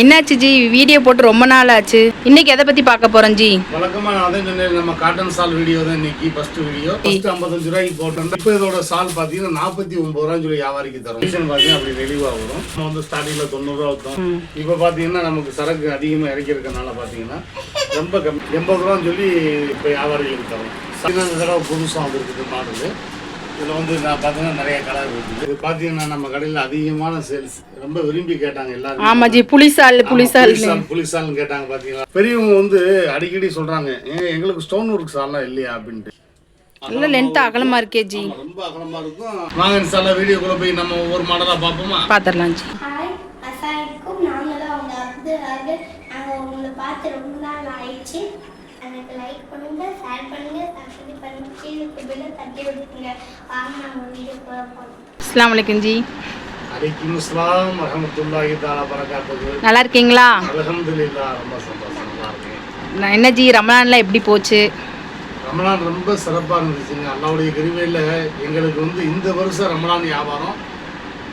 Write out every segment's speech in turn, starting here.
என்னாச்சு G? Video போட்டு ரொம்ப நாள் ஆச்சு. இன்னைக்கு எதை பத்தி பார்க்க போறோம் ஜி? வழக்கமா நான் அதே சொன்னேன் நம்ம காட்டன் சால் வீடியோ தான் இன்னைக்கு ஃபர்ஸ்ட் வீடியோ ஃபர்ஸ்ட் ஐம்பத்தஞ்சு ரூபாய்க்கு போட்டோம் இப்போ இதோட சால் பார்த்தீங்கன்னா நாற்பத்தி ஒன்பது ரூபான்னு சொல்லி வியாபாரிக்கு தரும். ரீசன் பார்த்தீங்கன்னா அப்படி தெளிவாக வரும். நம்ம வந்து ஸ்டார்டிங்கில் தொண்ணூறுரூவா விற்றோம் இப்போ பார்த்தீங்கன்னா நமக்கு சரக்கு அதிகமாக இறக்கிருக்கனால பார்த்தீங்கன்னா ரொம்ப கம்மி. எண்பது ரூபான்னு சொல்லி இப்போ வியாபாரிகளுக்கு தரும். இந்த தடவை புதுசாக வந்துருக்குது மாடலு. இதில் வந்து நான் பார்த்தீங்கன்னா நிறைய கலர் இருக்குது. இது பார்த்தீங்கன்னா நம்ம கடையில் அதிகமான சேல்ஸ் ரொம்ப விரும்பி கேட்டாங்க எல்லாரும். ஆமா ஜி புளிசால் புளிசால் புலிசால் புலிசால்னு கேட்டாங்க பாத்தீங்களா? பெரியவங்க வந்து அடிக்கடி சொல்றாங்க "ஏங்க, எங்களுக்கு ஸ்டோன் ஒர்க் சால்லாம் இல்லையா? அப்படின்ட்டு. இல்ல லென்த் அகலமா இருக்கே ஜி. ரொம்ப அகலமா இருக்கும். வாங்க இன்ஷால்லா வீடியோக்குள்ள போய் நம்ம ஒவ்வொரு மாடலா பார்ப்போமா? பாத்திரலாம் ஜி. ஹாய் அவங்க உங்களை பார்த்து ரொம்ப நாள் ஆயிடுச்சு. எனக்கு லைக் பண்ணுங்க ஷேர் பண்ணுங்க அஸ்லாம் வலைக்கம் ஜி. அலைக்கும் அஸ்லாம் வரஹமத்துல்லாஹி தஆலா பரகாத்துஹு நல்லா இருக்கீங்களா அல்ஹம்துலில்லாஹ் ரொம்ப சந்தோஷம் இருக்கேன் நான் என்ன ஜி ரமலான்ல எப்படி போச்சு? ரமலான் ரொம்ப சிறப்பாக இருந்துச்சுங்க. அல்லாவுடைய கிருவையில் எங்களுக்கு வந்து இந்த வருஷம் ரமலான் வியாபாரம்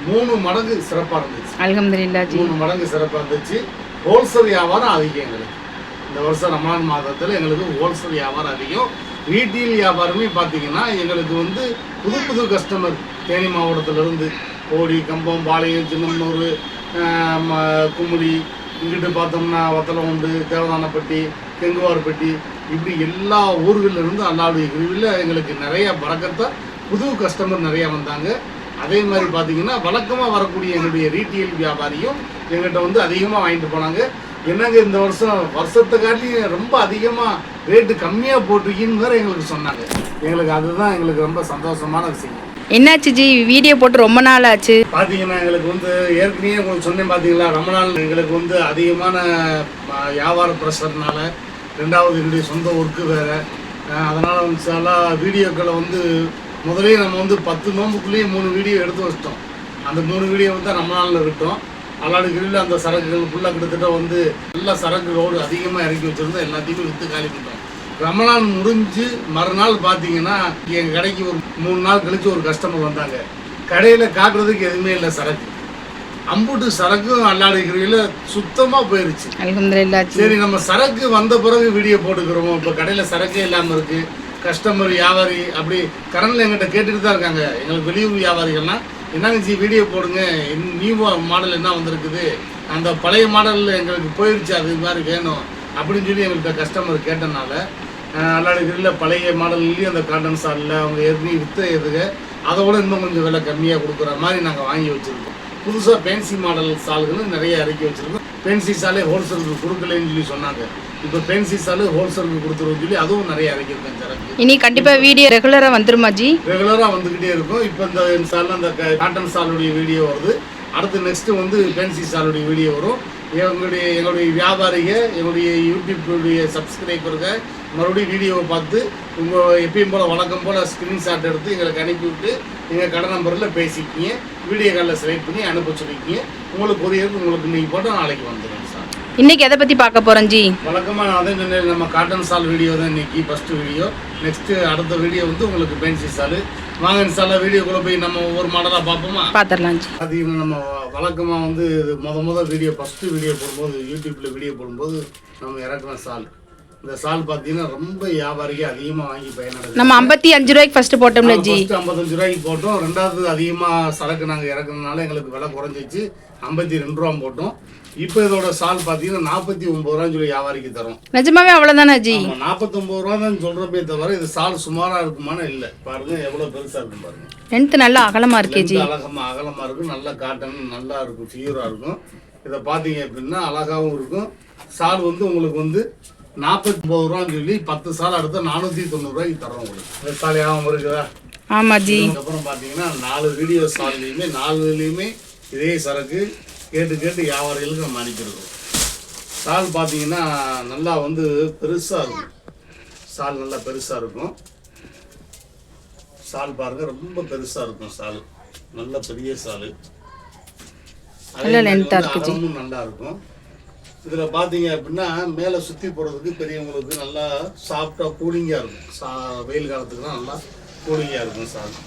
மூணு மடங்கு சிறப்பாக இருந்துச்சு. அல்ஹம்துலில்லாஹ் ஜி. மூணு மடங்கு சிறப்பாக இருந்துச்சு. ஹோல்சேல் வியாபாரம் அதிகம் எங்களுக்கு. இந்த வருஷம் ரமலான் மாதத்தில் எங்களுக்கு ஹோல்சேல் வியாபாரம் அதிகம். ரீட்டெயில் வியாபாரமே பார்த்தீங்கன்னா எங்களுக்கு வந்து புது புது கஸ்டமர் தேனி மாவட்டத்திலேருந்து கோடி கம்பம் பாளையம் சின்னமனூர் ஆஹ், ம- இங்கிட்டு பார்த்தோம்னா வத்தலகுண்டு தேவதானப்பட்டி கெங்குவார்பட்டி இப்படி எல்லா ஊர்களிலிருந்து அல்லாவுடைய குருவில் எங்களுக்கு நிறைய பறக்கத்தா புது கஸ்டமர் நிறையா வந்தாங்க. அதே மாதிரி பார்த்தீங்கன்னா வழக்கமாக வரக்கூடிய எங்களுடைய ரீட்டெயில் வியாபாரியும் எங்கள்கிட்ட வந்து அதிகமாக வாங்கிட்டு போனாங்க. என்னங்க இந்த வருஷம் வருஷத்தை காட்டி ரொம்ப அதிகமாக ரேட்டு கம்மியாக போட்டிருக்கீன்னு வேற எங்களுக்கு சொன்னாங்க. எங்களுக்கு அதுதான் எங்களுக்கு ரொம்ப சந்தோஷமான விஷயம். என்னாச்சு ஜி? வீடியோ போட்டு ரொம்ப நாள் ஆச்சு. பார்த்தீங்கன்னா எங்களுக்கு வந்து ஏற்கனவே உங்களுக்கு சொன்னேன் பார்த்தீங்களா ரமணால் எங்களுக்கு வந்து அதிகமான வியாபார ப்ரெஷர்னால ரெண்டாவது என்னுடைய சொந்த ஒர்க்கு வேறு. அதனால் வந்து சில வீடியோக்களை வந்து முதலே நம்ம வந்து பத்து நோம்புக்குள்ளேயே மூணு வீடியோ எடுத்து வச்சிட்டோம். அந்த மூணு வீடியோ வந்து ரமணாலில் விட்டோம். அல்லாடுகளில் அந்த சரக்குகள் ஃபுல்லாக கிட்டத்தட்ட வந்து எல்லா சரக்கு ரோடு அதிகமாக இறக்கி வச்சுருந்தோம் எல்லாத்தையுமே விற்று காலி பண்ணிட்டோம். ரமலான் முடிஞ்சு மறுநாள் பார்த்தீங்கன்னா எங்கள் கடைக்கு ஒரு மூணு நாள் கழிச்சு ஒரு கஸ்டமர் வந்தாங்க. கடையில் காட்டுறதுக்கு எதுவுமே இல்லை சரக்கு. அம்புட்டு சரக்கும் அல்லாடுகிறீங்கள சுத்தமாக போயிருச்சு. சரி நம்ம சரக்கு வந்த பிறகு வீடியோ போட்டுக்கிறோம் இப்போ கடையில் சரக்கே இல்லாமல் இருக்கு. கஸ்டமர் வியாபாரி அப்படி கரண்டில் எங்கிட்ட கேட்டுட்டு தான் இருக்காங்க. எங்களுக்கு வெளியூர் வியாபாரிகள்லாம் என்னங்க ஜி வீடியோ போடுங்க. நியூ மாடல் என்ன வந்திருக்குது? அந்த பழைய மாடல் எங்களுக்கு போயிடுச்சு அது மாதிரி வேணும். அப்படின்னு சொல்லி எங்கள்கிட்ட கஸ்டமர் கேட்டனால அல்லாடுகளில் பழைய மாடல்லையும் அந்த காட்டன் சாலில் அவங்க ஏற்கனவே விற்ற எதுக அதோட இன்னும் கொஞ்சம் விலை கம்மியாக கொடுக்குற மாதிரி நாங்கள் வாங்கி வச்சுருக்கோம். புதுசாக ஃபேன்சி மாடல் சால்களும் நிறைய இறக்கி வச்சிருக்கோம். ஃபேன்சி சாலே ஹோல்சேலுக்கு கொடுக்கலன்னு சொல்லி சொன்னாங்க. இப்போ ஃபேன்சி சாலு ஹோல்சேலுக்கு கொடுத்துருவோம்னு சொல்லி அதுவும் நிறைய இறக்கியிருக்கேன் சரக்கு. இனி கண்டிப்பா வீடியோ ரெகுலரா வந்துருமா ஜி? ரெகுலராக வந்துக்கிட்டே இருக்கும். இப்போ இந்த சாலில் அந்த காட்டன் சாலுடைய வீடியோ வருது. அடுத்து நெக்ஸ்ட் வந்து ஃபேன்சி சாலுடைய வீடியோ வரும். எங்களுடைய எங்களுடைய வியாபாரிக எங்களுடைய யூடியூப்புடைய சப்ஸ்கிரைபருங்க மறுபடியும் வீடியோவை பார்த்து உங்கள் எப்பயும் போல் வழக்கம் போல் ஸ்க்ரீன்ஷாட் எடுத்து எங்களுக்கு அனுப்பிவிட்டு எங்கள் கடை நம்பரில் பேசிக்கிங்க வீடியோ காலில் செலக்ட் பண்ணி அனுப்ப சொல்லிக்கிங்க. உங்களுக்கு கொரியருக்கு உங்களுக்கு இன்னைக்கு போட்டால் நாளைக்கு வந்துடும் சார். இன்னைக்கு எதை பத்தி பார்க்க போறோம் ஜி? வழக்கமாக நான் அதே சொன்னேன் நம்ம காட்டன் சால் வீடியோ தான் இன்னைக்கு ஃபர்ஸ்ட் வீடியோ நெக்ஸ்ட் அடுத்த வீடியோ வந்து உங்களுக்கு பென்சி சால் வாங்க இன்ஷால்லா வீடியோக்குள்ள போய் நம்ம ஒவ்வொரு மாடலாக பார்ப்போமா? பாத்திரலாம் பார்த்தீங்கன்னா நம்ம வழக்கமாக வந்து இது முத முத வீடியோ ஃபஸ்ட்டு வீடியோ போடும்போது யூடியூப்பில் வீடியோ போடும்போது நம்ம இறக்குன சால். இந்த சால் பார்த்தீங்கன்னா ரொம்ப வியாபாரிக்கு அதிகமாக வாங்கி பயனடைது நம்ம ஐம்பத்தி அஞ்சு ரூபாய்க்கு ஃபர்ஸ்ட் போட்டோம்ல ஜி. ஃபர்ஸ்ட் ஐம்பத்தஞ்சு ரூபாய்க்கு போட்டோம். ரெண்டாவது அதிகமாக சரக்கு நாங்கள் இறக்குனதுனால எங்களுக்கு விலை குறைஞ்சிச்சு. ஐம்பத்தி ரெண்டு ரூபா போட்டோம். இப்போ இதோட சால் பார்த்தீங்கன்னா நாற்பத்தி ஒம்பது ரூபான்னு சொல்லி வியாபாரிக்கு தரோம். நிஜமாவே அவ்வளவுதானே ஜி ஆமா, 49 ரூபா தான் சொல்றப்பே தவிர இது சால் சுமாரா இருக்குமான்னு இல்ல. பாருங்க எவ்வளவு பெருசா இருக்கும் பாருங்க. லென்த் நல்லா அகலமா இருக்கே ஜி லென்த் அழகமா அகலமா இருக்கும். நல்ல காட்டன் நல்லா இருக்கும் ஃபியூரா இருக்கும். இதை பார்த்தீங்க அப்படின்னா அழகாவும் இருக்கும். சால் வந்து உங்களுக்கு வந்து நாற்பத்தி ஒன்பது ரூபான்னு சொல்லி பத்து சால் அடுத்த நானூற்றி தொண்ணூறுரூவாய்க்கு தரோம் உங்களுக்கு. இந்த சால் ஞாபகம் இருக்குதா? ஆமா ஜி அதுக்கப்புறம் பார்த்தீங்கன்னா நாலு வீடியோ சால்லையுமே நாலுலேயுமே இதே சரக்கு. கேட்டு கேட்டு வியாபாரிகளுக்கு நம்ம அனுப்பிடுறோம் சால் பார்த்தீங்கன்னா நல்லா வந்து பெருசாக இருக்கும். சால் நல்லா பெருசாக இருக்கும். சால் பாருங்க ரொம்ப பெருசாக இருக்கும் சால். நல்ல பெரிய சால். அகலமும் நல்லா இருக்கும். இதில் பார்த்தீங்க அப்படின்னா மேலே சுற்றி போடுறதுக்கு பெரியவங்களுக்கு நல்லா சாஃப்டாக கூலிங்காக இருக்கும். சா வெயில் காலத்துக்குலாம் நல்லா கூலிங்காக இருக்கும் சால்.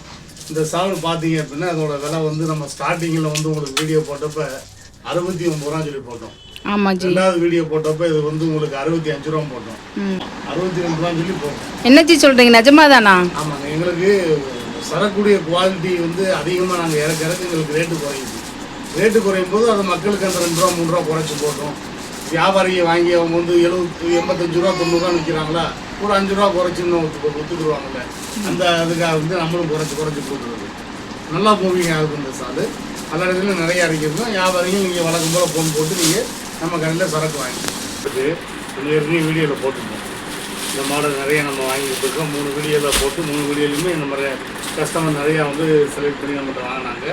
இந்த சால் பார்த்தீங்க அப்படின்னா அதோட விலை வந்து நம்ம ஸ்டார்டிங்கில் வந்து உங்களுக்கு வீடியோ போட்டப்ப அறுபத்தி ஒம்பது ரூபா சொல்லி போட்டோம். ரெண்டாவது வீடியோ போட்டப்ப இது வந்து உங்களுக்கு அறுபத்தி அஞ்சு ரூபா போட்டோம். அறுபத்தி ரெண்டு ரூபா சொல்லி போட்டோம். என்ன ஜி சொல்கிறீங்க நிஜமாதானா? ஆமாங்க எங்களுக்கு சரக்குடைய குவாலிட்டி வந்து அதிகமாக நாங்கள் இறக்க இறக்க எங்களுக்கு ரேட்டு குறையுது. ரேட்டு குறையும் போது அது மக்களுக்கு அந்த ரெண்டு ரூபா மூணு ரூபா குறைச்சி போட்டோம். வியாபாரியை வாங்கி அவங்க வந்து எழுபத்தி எண்பத்தஞ்சு ரூபா தொண்ணூறுரூவா விற்கிறாங்களா ஒரு அஞ்சு ரூபா குறைச்சி இன்னும் ஒத்து ஒத்துக்குருவாங்கல்ல அந்த அதுக்காக வந்து நம்மளும் குறைச்சி குறைச்சி கொடுக்குறது நல்லா மூவிங் ஆகுது இந்த சால். அந்த இடத்துல நிறைய அரைக்கிறதும் வியாபாரிகள் நீங்கள் வழக்கம் போல் ஃபோன் போட்டு நீங்கள் நம்ம கடையில் சரக்கு வாங்கிக்கலாம் ஏற்கனவே வீடியோவில் போட்டுருந்தோம். இந்த மாடல் நிறைய நம்ம வாங்கிட்டு இருக்கோம். மூணு வீடியோவில் போட்டு மூணு வீடியோலையுமே இந்த மாதிரி கஸ்டமர் நிறையா வந்து செலக்ட் பண்ணி நம்மகிட்ட வாங்கினாங்க.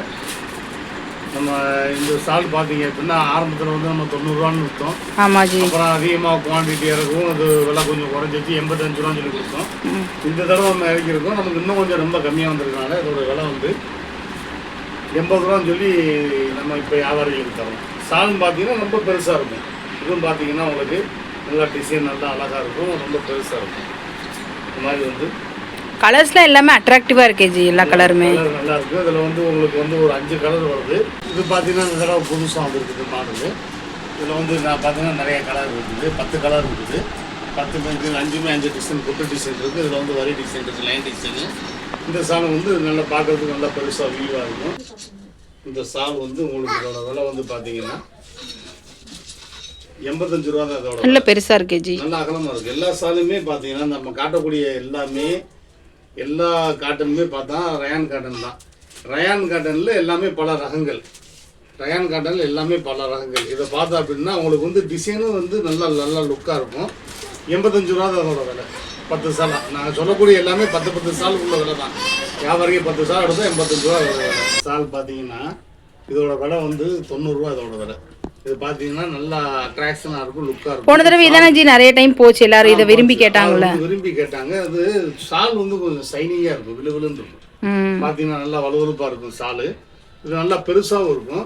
நம்ம இந்த ஸ்டால் பார்த்தீங்க அப்படின்னா ஆரம்பத்தில் வந்து நம்ம தொண்ணூறுரூவான்னு விற்றோம் அப்புறம் அதிகமாக குவான்டிட்டி இறக்கும் அது விலை கொஞ்சம் குறைஞ்சிச்சு எண்பத்தஞ்சு ரூபான்னு சொல்லி கொடுத்தோம். இந்த தடவை நம்ம இறக்கியிருக்கோம். நமக்கு இன்னும் கொஞ்சம் ரொம்ப கம்மியாக வந்திருக்கனால இதோட விலை வந்து எண்பது ரூபான்னு சொல்லி நம்ம இப்போ வியாபாரிகளுக்கு தரோம் சால்னு பார்த்தீங்கன்னா ரொம்ப பெருசாக இருக்கும். இதுவும் பார்த்தீங்கன்னா உங்களுக்கு நல்லா டிசைன் நல்லா அழகாக இருக்கும். ரொம்ப பெருசாக இருக்கும். இந்த மாதிரி வந்து கலர்ஸ்லாம் எல்லாமே அட்ராக்டிவாக இருக்கே ஜி எல்லா கலருமே கலர் நல்லா இருக்கு. இதில் வந்து உங்களுக்கு வந்து ஒரு அஞ்சு கலர் வருது. இது பார்த்தீங்கன்னா இந்த தடவை புதுசாக வந்துருக்குது மாடலு இதில் வந்து நான் பார்த்தீங்கன்னா நிறைய கலர் இருக்குது. பத்து கலர் இருக்குது. பத்து பேருக்கு அஞ்சுமே அஞ்சு டிசைன் பொட்டு டிசைன் இருக்குது இதில் வந்து வரி டிசைன் இருக்குது லைன் டிசைனு இந்த சால் வந்து நல்லா பார்க்கறதுக்கு நல்லா பெருசாக வியூவாக இருக்கும். இந்த சால் வந்து உங்களுக்கு இதோட விலை வந்து பார்த்தீங்கன்னா எண்பத்தஞ்சு ரூபா தான் இதோட நல்ல பெருசாக இருக்கே ஜி. நல்ல அகலமாக இருக்குது எல்லா சாலுமே பார்த்தீங்கன்னா நம்ம காட்டக்கூடிய எல்லாமே எல்லா காட்டனுமே பார்த்தா ரயான் காட்டன் தான். ரயான் காட்டனில் எல்லாமே பல ரகங்கள். ரயான் காட்டனில் எல்லாமே பல ரகங்கள். இதை பார்த்தா அப்படின்னா உங்களுக்கு வந்து டிசைனும் வந்து நல்லா நல்லா லுக்காக இருக்கும். எண்பத்தஞ்சு ரூபா தான் அதோட விலை. பத்து சாலா. நாங்கள் சொல்லக்கூடிய எல்லாமே பத்து பத்து சாலுக்குள்ள விலை தான். வியாபாரிக்கு பத்து சால் எடுத்தால் எண்பத்தஞ்சு ரூபா சால் பார்த்தீங்கன்னா இதோட விலை வந்து தொண்ணூறுரூவா இதோட விலை. இது பார்த்தீங்கன்னா நல்லா அட்ராக்ஷனாக இருக்கும் லுக்காக இருக்கும். போன தடவை இதானே ஜி நிறைய டைம் போச்சு. எல்லாரும் இதை விரும்பி கேட்டாங்கல்ல. ஆ, விரும்பி கேட்டாங்க. அது ஷால் வந்து கொஞ்சம் ஷைனிங்காக இருக்கும் விழு விழுன்னு இருக்கும். பார்த்தீங்கன்னா நல்லா வலுவலுப்பாக இருக்கும் ஷாலு இது நல்லா பெருசாகவும் இருக்கும்.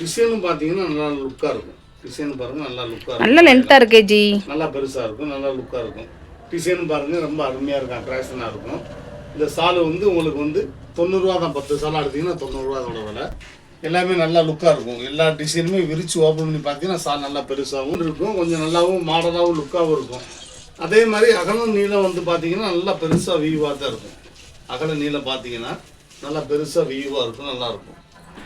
டிசைனும் பார்த்தீங்கன்னா நல்லா லுக்காக இருக்கும். டிசைன் பாருங்க நல்லா லுக்காக இருக்கும். நல்ல லென்த்தாக இருக்கே ஜி. நல்லா பெருசாக இருக்கும் நல்லா லுக்காக இருக்கும். டிசைன் பாருங்க ரொம்ப அருமையாக இருக்கும் அட்ராக்ஷனாக இருக்கும். இந்த சாலு வந்து உங்களுக்கு வந்து தொண்ணூறுரூவா தான் பத்து சாலா எடுத்தீங்கன்னா தொண்ணூறுரூவா அதோட விலை. எல்லாமே நல்லா லுக்காக இருக்கும். எல்லா டிசைனுமே விரிச்சு ஓப்பன் பண்ணி பார்த்தீங்கன்னா சால் நல்லா பெருசாகவும் இருக்கும். கொஞ்சம் நல்லாவும் மாடலாகவும் லுக்காகவும் இருக்கும். அதே மாதிரி அகலம் நீளம் வந்து பார்த்தீங்கன்னா நல்லா பெருசாக வியூவாக தான் இருக்கும். அகல நீளம் பார்த்தீங்கன்னா நல்லா பெருசாக வியூவாக இருக்கும் நல்லா இருக்கும்.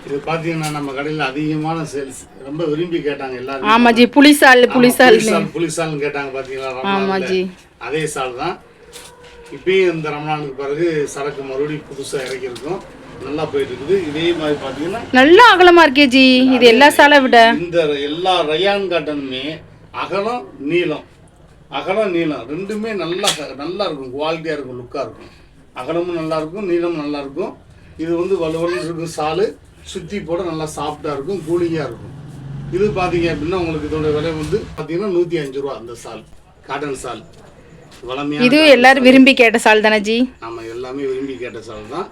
இது பார்த்தீங்கன்னா நம்ம கடையில் அதிகமான சேல்ஸ் ரொம்ப விரும்பி கேட்டாங்க எல்லாரும். ஆமாம் ஜி புளிசால் புளிசால் புலிசால்னு கேட்டாங்க பார்த்தீங்களா ஆமா ரமலான்ல? ஜி. அதே சால் தான். இப்பயும் இந்த ரமலானுக்கு பிறகு சரக்கு மறுபடியும் புதுசாக இறக்கியிருக்கோம். நல்லா போயிட்டு இருக்குது இதே மாதிரி பார்த்தீங்கன்னா நல்லா அகலமாக இருக்கே ஜி. இது எல்லா சாலை விட. இந்த எல்லா ரயான் காட்டனுமே அகலம் நீளம். அகலம் நீளம். ரெண்டுமே நல்லா நல்லா இருக்கும். குவாலிட்டியாக இருக்கும் லுக்காக இருக்கும். அகலமும் நல்லா இருக்கும் நீளமும் நல்லா இருக்கும். இது வந்து வலுவலுன்னு இருக்கும் சாலு. சுற்றி போட நல்லா சாஃப்டாக இருக்கும் கூலிங்காக இருக்கும். இது பார்த்தீங்க அப்படின்னா உங்களுக்கு இதோட விலை வந்து பார்த்தீங்கன்னா நூற்றி அஞ்சு ரூபா அந்த சால். காட்டன் சால். இது எல்லாரும் விரும்பி கேட்ட சால் தானே ஜி? ஆமாம் எல்லாமே விரும்பி கேட்ட சால் தான்.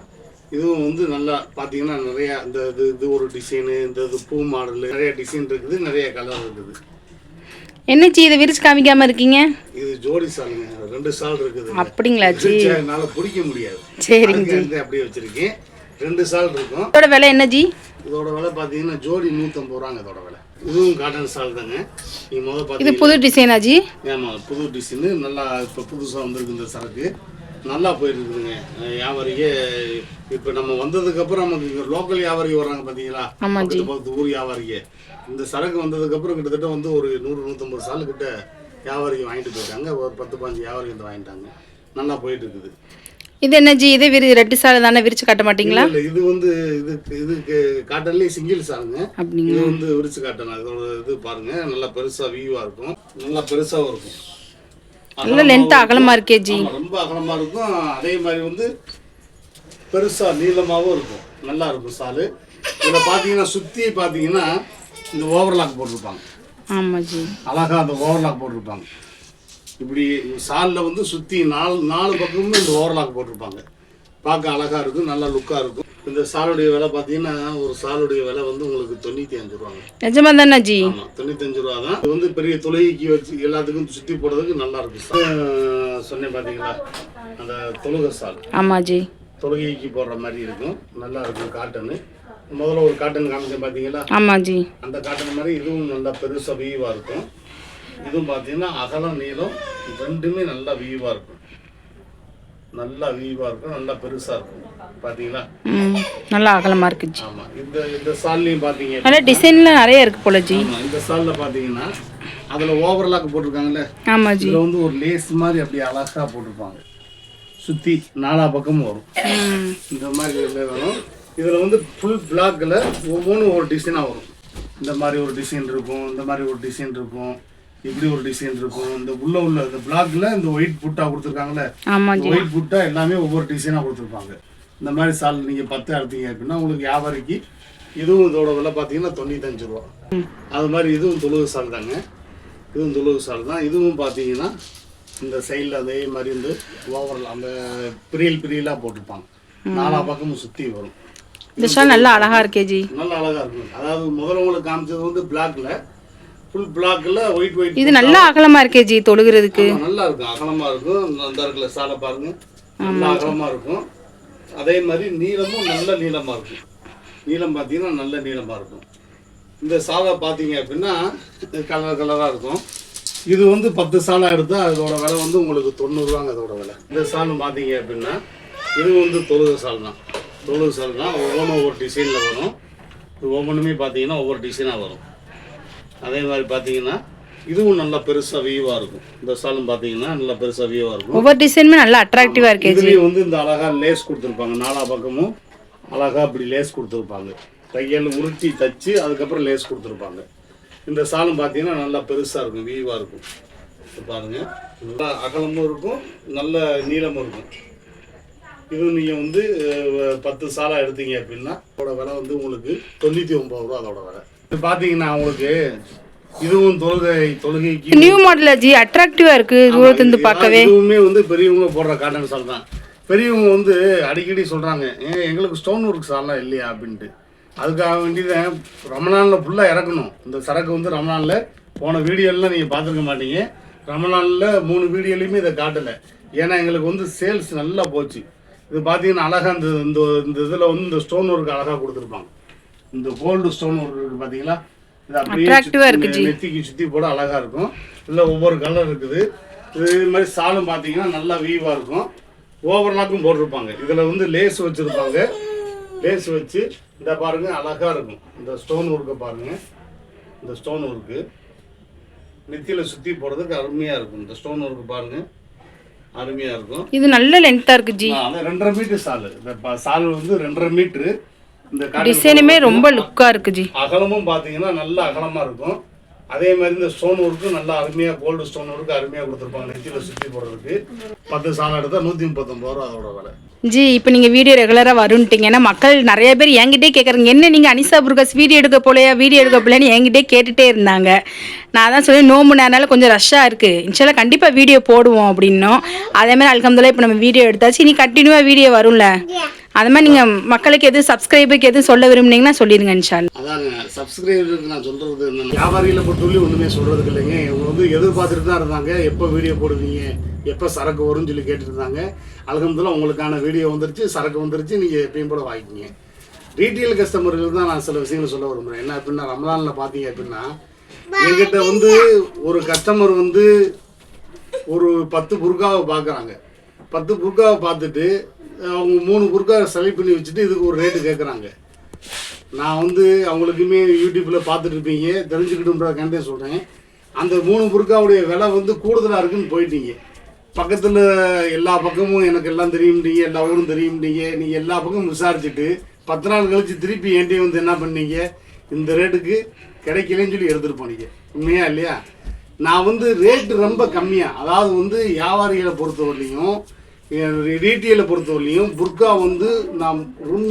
இதுவும் வந்து நல்லா பார்த்தீங்கன்னா நிறையா இந்த இது இது ஒரு டிசைனு இந்த இது பூ மாடல் நிறைய டிசைன் இருக்குது நிறைய கலர் இருக்குது. என்ன ஜி இதை விரிச்சு காமிக்காம இருக்கீங்க? இது ஜோடி சாலுங்க. ரெண்டு சால் இருக்குது. அப்படிங்களா ஜி? என்னால் பிடிக்க முடியாது. சரிங்க வந்து அப்படியே வச்சிருக்கேன். ரெண்டு சால் இருக்கும். இதோட விலை என்ன ஜி? இதோட விலை பார்த்தீங்கன்னா ஜோடி நூற்றம்பது ரூபாங்க இதோட விலை. இதுவும் காட்டன் சால் தாங்க. நீங்கள் முதல் இது பார்த்தீங்கன்னா புது டிசைனா ஜி? ஆமாம் புது டிசைனு நல்லா இப்போ புதுசாக வந்திருக்கு இந்த சரக்கு. நல்லா போயிருக்குதுங்க. வியாபாரியே இப்போ நம்ம வந்ததுக்கப்புறம் நமக்கு லோக்கல் வியாபாரி வர்றாங்க பார்த்தீங்களா. பக்கத்து பக்கத்து ஊர் வியாபாரிக்கு இந்த சரக்கு வந்ததுக்கப்புறம் கிட்டத்தட்ட வந்து ஒரு நூறு நூற்றம்பது சாலு கிட்ட வியாபாரிக்கு வாங்கிட்டு போயிட்டாங்க. ஒரு பத்து பாஞ்சு வியாபாரி கிட்ட வாங்கிட்டாங்க. நல்லா போயிட்டு இருக்குது. இது என்ன ஜி? இதே விரி ரெட்டு சாலை தானே விரிச்சு காட்ட மாட்டீங்களா? இல்ல, இது வந்து இது இது காட்டன்லேயே சிங்கிள் சாலுங்க. அப்படிங்க இது வந்து விரிச்சு காட்டன் அதோட இது பாருங்க நல்லா பெருசா வியூவா இருக்கும். நல்லா பெருசாவும் இருக்கும் நல்ல லென்த் அகலமா இருக்கே ஜி. ஆமா, ரொம்ப அகலமா இருக்கும். அதே மாதிரி வந்து பெருசா நீளமாவும் இருக்கும். நல்லா இருக்கும் சாலு. இதுல பாத்தீங்கன்னா சுத்தி பாத்தீங்கன்னா இந்த ஓவர்லாக் போட்டிருப்பாங்க. ஆமா ஜி. அழகா அந்த ஓவர்லாக் போட்டிருப்பாங்க. இப்படி சாலில் வந்து சுற்றி நாலு நாலு பக்கமும் இந்த ஓவர்லாக் போட்டிருப்பாங்க. பார்க்க அழகா இருக்கும் நல்லா லுக்காக இருக்கும். இந்த சாலுடைய விலை பார்த்தீங்கன்னா ஒரு சாலுடைய விலை வந்து உங்களுக்கு தொண்ணூற்றி அஞ்சு ரூபாங்க. நிஜமா தானே ஜி ஆமாம் தொண்ணூத்தஞ்சு ரூபா தான். இது வந்து பெரிய தொழுகைக்கு வச்சு எல்லாத்துக்கும் சுற்றி போடுறதுக்கு நல்லா இருக்கும். சொன்னேன் பார்த்தீங்களா? அந்த தொழுகை சால். ஆமா ஜி தொழுகைக்கு போடுற மாதிரி இருக்கும். நல்லா இருக்கும் காட்டனு. முதல்ல ஒரு காட்டன் காமிச்சேன் பார்த்தீங்களா? ஆமாம் ஜி அந்த காட்டன் மாதிரி இதுவும் நல்லா பெருசாக வீவாக இருக்கும். இதுவும் பார்த்தீங்கன்னா அகலம் நீளம் ரெண்டுமே நல்லா வீவாக இருக்கும். நல்லா வீவாக இருக்கும் நல்லா பெருசாக இருக்கும். பார்த்தீங்களா நல்லா அகலமாக இருக்கு ஜி ஆமாம் இந்த இந்த சால்லையும் பார்த்தீங்க நல்லா டிசைன்லாம் நிறைய இருக்கு போல ஜி. இந்த சாலில் பார்த்தீங்கன்னா அதில் ஓவர்லாக் போட்டிருக்காங்கல்ல? ஆமாம் ஜி. இதில் வந்து ஒரு லேஸ் மாதிரி அப்படியே அழகாக போட்டிருப்பாங்க. சுற்றி நாலா பக்கமும் வரும். இந்த மாதிரி வரும். இதில் வந்து ஃபுல் பிளாக்கில் ஒவ்வொன்றும் ஒரு டிசைனாக வரும். இந்த மாதிரி ஒரு டிசைன் இருக்கும் இந்த மாதிரி ஒரு டிசைன் இருக்கும். இப்படி ஒரு டிசைன் இருக்கும்? இந்த உள்ள உள்ள இந்த பிளாக்ல இந்த ஒயிட் புட்டா கொடுத்துருக்காங்கல்ல ஒயிட் புட்டா எல்லாமே ஒவ்வொரு டிசைனாக கொடுத்துருப்பாங்க. இந்த மாதிரி சால் நீங்கள் பத்து எடுத்தீங்க அப்படின்னா உங்களுக்கு வியாபாரிக்கு இதுவும் இதோட விலை பார்த்தீங்கன்னா தொண்ணூத்தஞ்சு ரூபா. அது மாதிரி இதுவும் தொழுகு சால் தாங்க. இதுவும் தொழுகு சால் தான். இதுவும் பார்த்தீங்கன்னா இந்த சைடில் அதே மாதிரி வந்து ஓவரில் அந்த பிரியல் பிரியலாக போட்டிருப்பாங்க. நாலா பக்கமும் சுற்றி வரும். இந்த ஷால் நல்லா அழகா இருக்கே ஜி. நல்லா அழகா இருக்கும். அதாவது முதல்ல உங்களுக்கு காமிச்சது வந்து பிளாக்ல ஃபுல் பிளாக்ல ஒயிட் ஒயிட் இது நல்லா அகலமா இருக்கே ஜி தொழுகிறதுக்கு. நல்லா இருக்கும் அகலமா இருக்கும். அந்த இருக்குல்ல சாலை பாருங்க. நல்லா அகலமா இருக்கும். அதே மாதிரி நீளமும் நல்ல நீளமா இருக்கும். நீளம் பார்த்தீங்கன்னா நல்ல நீளமா இருக்கும். இந்த சாலை பார்த்தீங்க அப்படின்னா கலர் கலராக இருக்கும். இது வந்து பத்து சாலை எடுத்தா அதோட விலை வந்து உங்களுக்கு தொண்ணூறுவாங்க அதோட விலை. இந்த சால் பார்த்தீங்க அப்படின்னா இது வந்து தொழுகு சால் தான் தொழுகு சால் தான் ஒவ்வொன்றும் ஒவ்வொரு டிசைனில் வரும். இது ஒவ்வொன்றுமே பார்த்தீங்கன்னா ஒவ்வொரு டிசைனாக வரும். அதே மாதிரி பார்த்தீங்கன்னா இதுவும் நல்லா பெருசாக வியூவாக இருக்கும். இந்த சாலும் பார்த்தீங்கன்னா நல்லா பெருசாக வியூவாக இருக்கும். ஒவ்வொரு டிசைனுமே நல்லா அட்ராக்டிவா இருக்கே இதுலேயும் வந்து இந்த அழகா லேஸ் கொடுத்துருப்பாங்க. நாலா பக்கமும் அழகா இப்படி லேஸ் கொடுத்துருப்பாங்க. கையால் உருட்டி தச்சு அதுக்கப்புறம் லேஸ் கொடுத்துருப்பாங்க. இந்த சாலும் பார்த்தீங்கன்னா நல்லா பெருசாக இருக்கும் வியூவாக இருக்கும். பாருங்க. நல்லா அகலமும் இருக்கும் நல்ல நீளமும் இருக்கும். இது நீங்கள் வந்து பத்து சாலா எடுத்தீங்க அப்படின்னா அதோட விலை வந்து உங்களுக்கு தொண்ணூற்றி ஒம்பது ரூபா அதோட விலை. இது பார்த்தீங்கன்னா உங்களுக்கு இதுவும் தொழுகை தொழுகைக்கு நியூ மாடலா ஜி அட்ராக்டிவா இருக்கு தூரத்துல இருந்து பார்க்கவே. இதுவுமே வந்து பெரியவங்க போடுற காட்டன் சால் தான். பெரியவங்க வந்து அடிக்கடி சொல்றாங்க எங்களுக்கு ஸ்டோன் ஒர்க் சால்லாம் இல்லையா? அப்படின்ட்டு. அதுக்காக வேண்டியதான் ரமணானில் ஃபுல்லாக இறக்கணும். இந்த சரக்கு வந்து ரமணானில் போன வீடியோலாம் நீங்கள் பார்த்துருக்க மாட்டீங்க. ரமணானில் மூணு வீடியோலையுமே இதை காட்டலை. ஏன்னா எங்களுக்கு வந்து சேல்ஸ் நல்லா போச்சு. இது பார்த்தீங்கன்னா அழகாக இந்த இந்த இந்த இதில் வந்து இந்த ஸ்டோன் ஒர்க் அழகாக கொடுத்துருப்பாங்க. இந்த கோல்டு ஸ்டோன் இருக்கு பார்த்தீங்களா இது அப்படியே நெத்திக்கு சுற்றி போட அழகாக இருக்கும். இதில் ஒவ்வொரு கலர் இருக்குது. இது மாதிரி சாலும் பார்த்தீங்கன்னா நல்லா வீவாக இருக்கும். ஓவர்லாக்கும் போட்டிருப்பாங்க. இதில் வந்து லேஸ் வச்சுருப்பாங்க. லேஸ் வச்சு இந்த பாருங்க அழகாக இருக்கும். இந்த ஸ்டோன் ஒர்க்கை பாருங்க. இந்த ஸ்டோன் ஒர்க்கு நெத்தியில் சுற்றி போடுறதுக்கு அருமையாக இருக்கும். இந்த ஸ்டோன் ஒர்க்கு பாருங்க. அருமையாக இருக்கும். இது நல்ல லென்த்தா இருக்கு ஜி. ரெண்டரை மீட்டர் சால். இந்த சால் வந்து ரெண்டரை மீட்ரு டிசைனுமே ரொம்ப லுக்கா இருக்கு ஜி. அகலமும் பார்த்தீங்கன்னா நல்ல அகலமாக இருக்கும். அதே மாதிரி இந்த ஸ்டோன் ஒர்க்கும் நல்லா அருமையாக கோல்டு ஸ்டோன் ஒர்க்கு அருமையாக கொடுத்துருப்பாங்க. நெத்தியில் சுற்றி போடுறதுக்கு. பத்து சாலை எடுத்தால் நூற்றி முப்பத்தொம்பது ரூபா அதோட விலை. ஜி இப்போ நீங்க வீடியோ ரெகுலரா வரும்ட்டீங்க ஏன்னா மக்கள் நிறைய பேர் என்கிட்டே கேட்குறாங்க என்ன நீங்க அனிசா புர்கஸ் வீடியோ எடுக்க போலையா? வீடியோ எடுக்க போலையான்னு என்கிட்டே கேட்டுட்டே இருந்தாங்க. நான் தான் சொல்லி நோம்பு நேரனால கொஞ்சம் ரஷ்ஷாக இருக்கு. இன்ஷால்லா கண்டிப்பா வீடியோ போடுவோம் அப்படின்னோம். அதே மாதிரி அல்கம்துல்லா இப்போ நம்ம வீடியோ எடுத்தாச்சு. இனி கண்டினியூவா வீடியோ வரும்ல? அது மாதிரி நீங்கள் மக்களுக்கு எது சப்ஸ்கிரைபருக்கு எது சொல்ல விரும்புனீங்கன்னா சொல்லிடுங்க இன்ஷால் அதாங்க சப்ஸ்கிரைபருக்கு நான் சொல்கிறது வியாபாரியில் வியாபாரிகளை பொறுத்தவரை ஒன்றுமே சொல்கிறதுக்கு இல்லைங்க. இவங்க வந்து எதிர்பார்த்துட்டு தான் இருந்தாங்க. எப்போ வீடியோ போடுவீங்க? எப்போ சரக்கு வரும்னு சொல்லி கேட்டுருந்தாங்க. இருந்தாங்க உங்களுக்கான வீடியோ வந்துருச்சு சரக்கு வந்துருச்சு நீங்கள் எப்பயும் போல வாங்கிக்கிங்க. ரீட்டெயில் கஸ்டமர்களுக்கு தான் நான் சில விஷயங்களை சொல்ல விரும்புகிறேன் என்ன அப்படின்னா ரமலானில் பார்த்தீங்க அப்படின்னா எங்கிட்ட வந்து ஒரு கஸ்டமர் வந்து ஒரு பத்து புர்காவை பார்க்குறாங்க பத்து புர்காவை பார்த்துட்டு அவங்க மூணு புர்காவை செலக்ட் பண்ணி வச்சுட்டு இதுக்கு ஒரு ரேட்டு கேட்குறாங்க நான் வந்து அவங்களுக்குமே யூடியூப்பில் பார்த்துட்டு இருப்பீங்க தெரிஞ்சுக்கிட்டுன்றதுக்காண்டே சொல்கிறேன் அந்த மூணு புர்காவுடைய விலை வந்து கூடுதலாக இருக்குன்னு போயிட்டீங்க. பக்கத்தில் எல்லா பக்கமும் எனக்கு எல்லாம் தெரியும்ட்டீங்க எல்லா ஊரும் தெரியும்ட்டீங்க நீங்கள் எல்லா பக்கமும் விசாரிச்சுட்டு பத்து நாள் கழித்து திருப்பி என்கிட்ட வந்து என்ன பண்ணீங்க? இந்த ரேட்டுக்கு கிடைக்கலன்னு சொல்லி எடுத்துகிட்டு போனீங்க. உண்மையா இல்லையா? நான் வந்து ரேட்டு ரொம்ப கம்மியாக அதாவது வந்து வியாபாரிகளை பொறுத்தவரையிலையும் ரீட்டெயிலை பொறுத்தவரையும் புர்கா வந்து நான்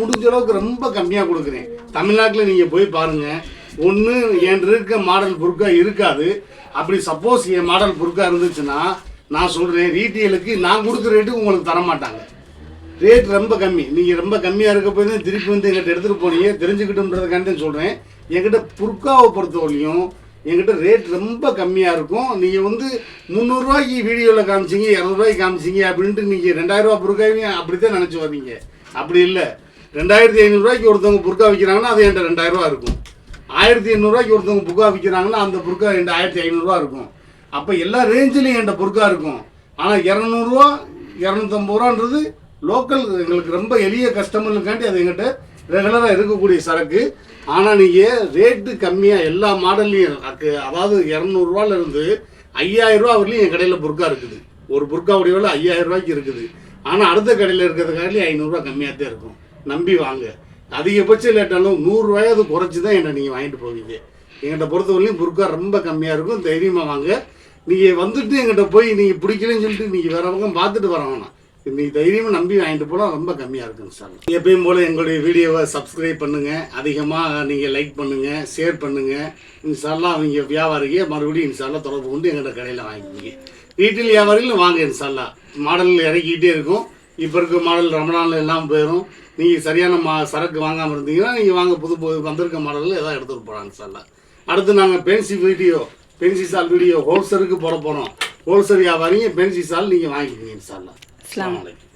முடிஞ்ச அளவுக்கு ரொம்ப கம்மியாக கொடுக்குறேன். தமிழ்நாட்டில் நீங்கள் போய் பாருங்கள் ஒன்று என் இருக்க மாடல் புர்கா இருக்காது. அப்படி சப்போஸ் என் மாடல் புர்கா இருந்துச்சுன்னா நான் சொல்கிறேன் ரீட்டெயிலுக்கு நான் கொடுக்குற ரேட்டு உங்களுக்கு தர மாட்டாங்க ரேட் ரொம்ப கம்மி. நீங்கள் ரொம்ப கம்மியாக இருக்க போய் தான் திருப்பி வந்து எங்கிட்ட எடுத்துகிட்டு போனீங்க. தெரிஞ்சுக்கிட்டோன்றதுக்காண்டி சொல்கிறேன் என்கிட்ட புர்காவை பொறுத்தவரையும் என்கிட்ட ரேட் ரொம்ப கம்மியாக இருக்கும். நீங்கள் வந்து முந்நூறுரூவாய்க்கு வீடியோவில் காமிச்சிங்க இரநூறுவாய்க்கு காமிச்சிங்க அப்படின்ட்டு நீங்கள் ரெண்டாயிரரூவா புர்காவையும் அப்படி தான் நினச்சி வரீங்க அப்படி இல்லை. ரெண்டாயிரத்தி ஐநூறுரூவாய்க்கு ஒருத்தவங்க புர்கா விற்கிறாங்கன்னா அது என்கிட்ட ரெண்டாயிரரூவா இருக்கும். ஆயிரத்தி எண்ணூறுவாய்க்கு ஒருத்தவங்க புர்கா விற்கிறாங்கன்னா அந்த புர்கா என்கிட்ட ஆயிரத்தி ஐநூறுரூவா இருக்கும். அப்போ எல்லா ரேஞ்சிலையும் என்கிட்ட புர்கா இருக்கும். ஆனால் இரநூறுவா இரநூத்தம்பது ரூபான்றது லோக்கல் எங்களுக்கு ரொம்ப எளிய கஸ்டமர்களுக்காண்டி அது எங்கிட்ட ரெகுலராக இருக்கக்கூடிய சரக்கு. ஆனால் நீங்கள் ரேட்டு கம்மியாக எல்லா மாடல்லையும் அதாவது இரநூறுவாலேருந்து ஐயாயிரரூவா வரலையும் என் கடையில் புர்கா இருக்குது. ஒரு புர்காவுடைய விலை ஐயாயிரம் ரூபாய்க்கு இருக்குது. ஆனால் அடுத்த கடையில் இருக்கிறதுக்காண்டி ஐநூறுரூவா கம்மியாக தான் இருக்கும். நம்பி வாங்க. அதிகபட்சம் லேட்டாலும் நூறுரூவாயாவது குறைச்சி தான் என்னை நீங்கள் வாங்கிட்டு போவீங்க. எங்கிட்ட பொறுத்தவரையிலும் புர்கா ரொம்ப கம்மியாக இருக்கும். தைரியமாக வாங்க. நீங்கள் வந்துட்டு எங்கிட்ட போய் நீங்கள் பிடிக்கலன்னு சொல்லிட்டு நீங்கள் வேற பக்கம் பார்த்துட்டு வர வேணாம். இன்னைக்கு தைரியமாக நம்பி வாங்கிட்டு போனால் ரொம்ப கம்மியாக இருக்கும் சார். எப்பயும் போல் எங்களுடைய வீடியோவை சப்ஸ்கிரைப் பண்ணுங்கள் அதிகமாக நீங்கள் லைக் பண்ணுங்கள் ஷேர் பண்ணுங்கள் இன்ஷால்லாம் அவங்க வியாபாரிக்கு மறுபடியும் இன்ஷால்லாம் தொடர்பு கொண்டு எங்கள்கிட்ட கடையில் வாங்கிக்கிங்க. ரீட்டைல் வியாபாரிகளும் வாங்க இன்ஷால்லா. மாடல் இறக்கிக்கிட்டே இருக்கும். இப்போ இருக்க மாடல் ரமணானில் எல்லாம் போயிடும் நீங்கள் சரியான மா சரக்கு வாங்காமல் இருந்தீங்கன்னா நீங்கள் வாங்க புது புது வந்திருக்க மாடலில் எதாவது எடுத்துகிட்டு போகலாம் சார்லாம் அடுத்து நாங்கள் பென்சி வீடியோ பென்சி சால் வீடியோ ஹோல்சேலுக்கு போட போகிறோம் ஹோல்சேல் வியாபாரிங்க பென்சி சால் நீங்கள் வாங்கிக்கிங்க இன்ஷால்லா. அஸ்ஸலாமு அலைக்கும்